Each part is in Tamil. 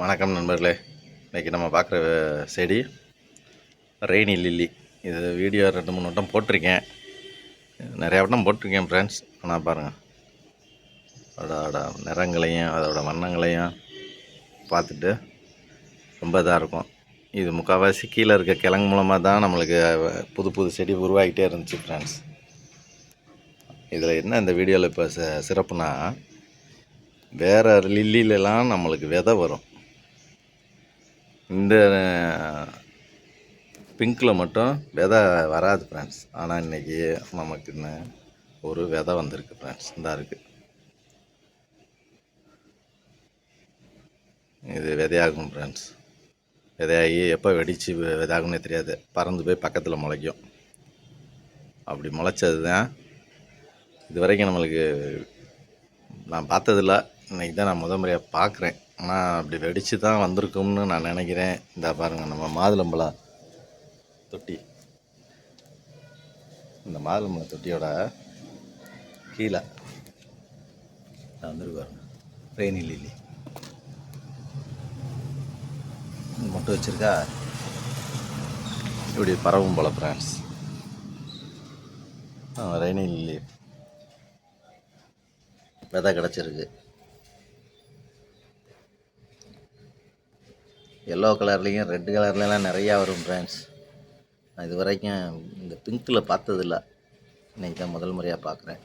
வணக்கம் நண்பர்களே. இன்றைக்கி நம்ம பார்க்குற செடி ரெய்னி லில்லி. இது வீடியோ ரெண்டு மூணு வட்டம் போட்டிருக்கேன். நிறையா வட்டம் போட்டிருக்கேன் ஃப்ரெண்ட்ஸ் ஆனால் பாருங்கள் அதோட நிறங்களையும் அதோட வண்ணங்களையும் பார்த்துட்டு ரொம்ப இதாக இருக்கும். இது முக்கால்வாசி கீழே இருக்க கிழங்கு மூலமாக தான் நம்மளுக்கு புது புது செடி உருவாகிட்டே இருந்துச்சு ஃப்ரெண்ட்ஸ் இதில் என்ன இந்த வீடியோவில் இப்போ ச சிறப்புனா வேறு லில்லிலலாம் நம்மளுக்கு விதை வரும். இந்த பிங்க்கில் மட்டும் விதை வராது ஃப்ரெண்ட்ஸ் ஆனால் இன்றைக்கி நமக்குன்னு ஒரு விதை வந்திருக்கு ஃப்ரெண்ட்ஸ் இந்த இருக்குது இது விதையாகும் ஃப்ரெண்ட்ஸ் விதையாகி எப்போ வெடித்து விதையாகும்னே தெரியாது. பறந்து போய் பக்கத்தில் முளைக்கும். அப்படி முளைச்சது தான் இது வரைக்கும் நம்மளுக்கு நான் பார்த்ததில்ல. இன்றைக்கி தான் நான் முத முறையாக பார்க்குறேன். ஆனால் அப்படி வெடித்து தான் வந்திருக்கும்னு நான் நினைக்கிறேன். இந்த பாருங்கள் நம்ம மாதுளம்பழம் தொட்டி. இந்த மாதுளம்பழம் தொட்டியோட கீழே நான் வந்துருக்கு பாருங்க ரெய்னி லில்லி. மட்டும் வச்சுருக்கா? இப்படி பரவும் போல ஃப்ரெண்ட்ஸ் ரெய்னி லில்லி. விதை கிடச்சிருக்கு. எல்லோ கலர்லேயும் ரெட் கலர்லலாம் நிறையா வரும் ஃப்ரெண்ட்ஸ் நான் இது வரைக்கும் இந்த பிங்க்கில் பார்த்ததில்ல. இன்றைக்கி தான் முதல் முறையாக பார்க்குறேன்.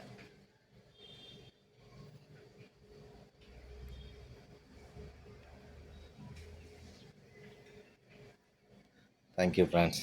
Thank you friends